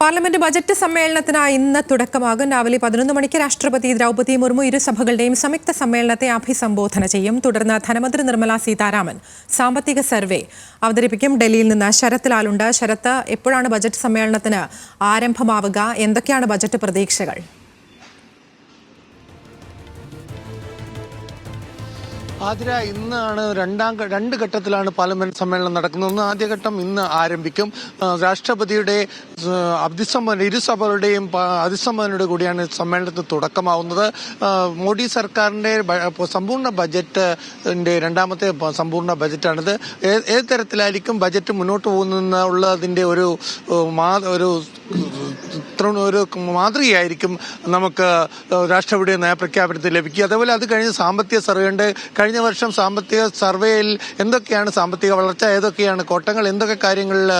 Parliament budget സമ്മേളനത്തിനായി ഇന്ന് തുടക്കമാകും. രാവിലെ പതിനൊന്ന് മണിക്ക് രാഷ്ട്രപതി ദ്രൗപതി മുർമു ഇരു സഭകളുടെയും സംയുക്ത സമ്മേളനത്തെ അഭിസംബോധന ചെയ്യും. തുടർന്ന് ധനമന്ത്രി നിർമ്മല സീതാരാമൻ സാമ്പത്തിക സർവേ അവതരിപ്പിക്കും. ഡൽഹിയിൽ നിന്ന് ശരത് ലാലുണ്ട്. ശരത്ത് എപ്പോഴാണ് ബജറ്റ് സമ്മേളനത്തിന് ആരംഭമാവുക? എന്തൊക്കെയാണ് ബജറ്റ് പ്രതീക്ഷകൾ? ആതിര ഇന്നാണ് രണ്ടാം രണ്ട് ഘട്ടത്തിലാണ് പാർലമെന്റ് സമ്മേളനം നടക്കുന്നത്. ആദ്യഘട്ടം ഇന്ന് ആരംഭിക്കും. രാഷ്ട്രപതിയുടെ അഭിസംബോധന ഇരുസഭകളുടെയും പ- കൂടിയാണ് സമ്മേളനത്തിന് തുടക്കമാവുന്നത്. മോഡി സർക്കാരിന്റെ സമ്പൂർണ ബജറ്റിന്റെ രണ്ടാമത്തെ സമ്പൂർണ ബജറ്റാണിത്. ഏത് തരത്തിലായിരിക്കും ബജറ്റ് മുന്നോട്ട് പോകുന്നതിന്റെ ഒരു ഒരു ഇത്ര- ഒരു മാതൃകയായിരിക്കും നമുക്ക് രാഷ്ട്രപതിയുടെ നയപ്രഖ്യാപനത്തിൽ ലഭിക്കുക. അതേപോലെ അത് കഴിഞ്ഞ് സാമ്പത്തിക സർവേ ഉണ്ട്. കഴിഞ്ഞ വർഷം സാമ്പത്തിക സർവേയിൽ എന്തൊക്കെയാണ് സാമ്പത്തിക വളർച്ച ഏതൊക്കെയാണ് കോട്ടങ്ങൾ എന്തൊക്കെ കാര്യങ്ങളിൽ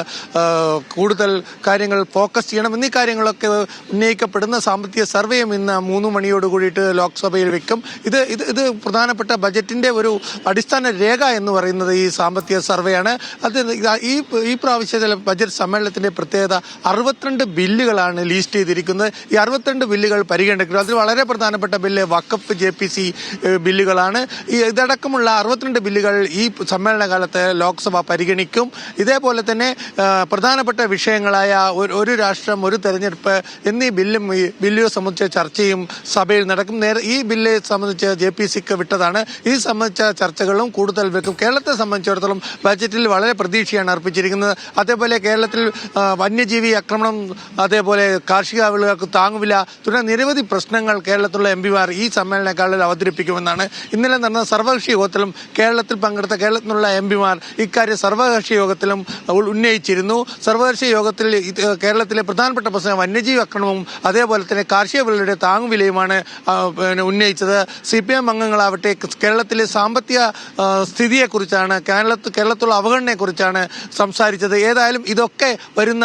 കൂടുതൽ കാര്യങ്ങൾ ഫോക്കസ് ചെയ്യണം എന്നീ കാര്യങ്ങളൊക്കെ ഉന്നയിക്കപ്പെടുന്ന സാമ്പത്തിക സർവേയും ഇന്ന് മൂന്ന് മണിയോട് കൂടിയിട്ട് ലോക്സഭയിൽ വെക്കും. ഇത് ഇത് ഇത് പ്രധാനപ്പെട്ട ബജറ്റിന്റെ ഒരു അടിസ്ഥാന രേഖ എന്ന് പറയുന്നത് ഈ സാമ്പത്തിക സർവേയാണ്. അത് ഈ ഈ പ്രാവശ്യത്തിലെ ബജറ്റ് സമ്മേളനത്തിന്റെ പ്രത്യേകത അറുപത്തിരണ്ട് ബില്ലുകളാണ് ലീസ്റ്റ് ചെയ്തിരിക്കുന്നത്. ഈ അറുപത്തിരണ്ട് ബില്ലുകൾ പരിഗണിക്കുന്നത് അതിൽ വളരെ പ്രധാനപ്പെട്ട ബില്ല് വക്കഫ് ജെ പി സി ബില്ലുകളാണ്. ഈ ഇതടക്കമുള്ള അറുപത്തിരണ്ട് ബില്ലുകൾ ഈ സമ്മേളന കാലത്ത് ലോക്സഭ പരിഗണിക്കും. ഇതേപോലെ തന്നെ പ്രധാനപ്പെട്ട വിഷയങ്ങളായ ഒരു- രാഷ്ട്രം ഒരു തെരഞ്ഞെടുപ്പ് എന്നീ ബില്ലും ഈ ബില്ലുകൾ സംബന്ധിച്ച ചർച്ചയും സഭയിൽ നടക്കും. നേരെ ഈ ബില്ല് സംബന്ധിച്ച് ജെ പി സിക്ക് വിട്ടതാണ്. ഇത് സംബന്ധിച്ച ചർച്ചകളും കൂടുതൽ വെക്കും. കേരളത്തെ സംബന്ധിച്ചിടത്തോളം ബജറ്റിൽ വളരെ പ്രതീക്ഷയാണ് അർപ്പിച്ചിരിക്കുന്നത്. അതേപോലെ കേരളത്തിൽ വന്യജീവി ആക്രമണം അതേപോലെ കാർഷിക വിളകൾക്ക് താങ്ങുവില തുടങ്ങിയ നിരവധി പ്രശ്നങ്ങൾ കേരളത്തിലുള്ള എം പിമാർ ഈ സമ്മേളനക്കാളിൽ അവതരിപ്പിക്കുമെന്നാണ് ഇന്നലെ നടന്ന സർവകക്ഷി യോഗത്തിലും കേരളത്തിൽ പങ്കെടുത്ത കേരളത്തിലുള്ള എം പിമാർ ഇക്കാര്യം സർവകക്ഷി യോഗത്തിലും ഉന്നയിച്ചിരുന്നു. സർവകക്ഷി യോഗത്തിൽ കേരളത്തിലെ പ്രധാനപ്പെട്ട പ്രശ്നം വന്യജീവി അക്രമവും അതേപോലെ തന്നെ കാർഷിക വിളയുടെ താങ്ങുവിലയുമാണ് ഉന്നയിച്ചത് സി പി എം അംഗങ്ങളാവട്ടെ കേരളത്തിലെ സാമ്പത്തിക സ്ഥിതിയെക്കുറിച്ചാണ് കേരളത്തിൽ കേരളത്തിലുള്ള അവഗണനയെക്കുറിച്ചാണ് സംസാരിച്ചത്. ഏതായാലും ഇതൊക്കെ വരുന്ന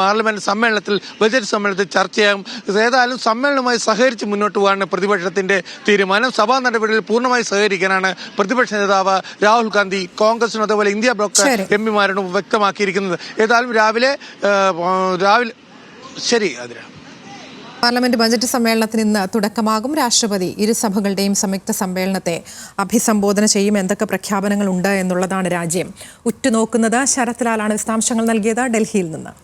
പാർലമെന്റ് സമ്മേളനത്തിൽ ബജറ്റ് സമ്മേളനത്തിൽ ചർച്ചയാകും ഏതായാലും സമ്മേളനവുമായി സഹകരിച്ച് മുന്നോട്ട് പോകാനാണ് പ്രതിപക്ഷത്തിന്റെ തീരുമാനം. സഭാ നടപടികളിൽ പൂർണമായി സഹകരിക്കാനാണ് പ്രതിപക്ഷ നേതാവ് രാഹുൽ ഗാന്ധി കോൺഗ്രസിനും അതേപോലെ ഇന്ത്യ ബ്ലോക്ക്. എം പിമാരോടും വ്യക്തമാക്കിയിരിക്കുന്നത്. ഏതായാലും രാവിലെ രാവിലെ ശരി അതിരാ പാർലമെന്റ് ബജറ്റ് സമ്മേളനത്തിന് ഇന്ന് തുടക്കമാകും. രാഷ്ട്രപതി ഇരു സഭകളുടെയും സംയുക്ത സമ്മേളനത്തെ അഭിസംബോധന ചെയ്യും. എന്തൊക്കെ പ്രഖ്യാപനങ്ങൾ ഉണ്ട് എന്നുള്ളതാണ് രാജ്യം ഉറ്റുനോക്കുന്നത്. ശരത്ലാലാണ് വിശദാംശങ്ങൾ നൽകിയത്. ഡൽഹിയിൽ നിന്ന്.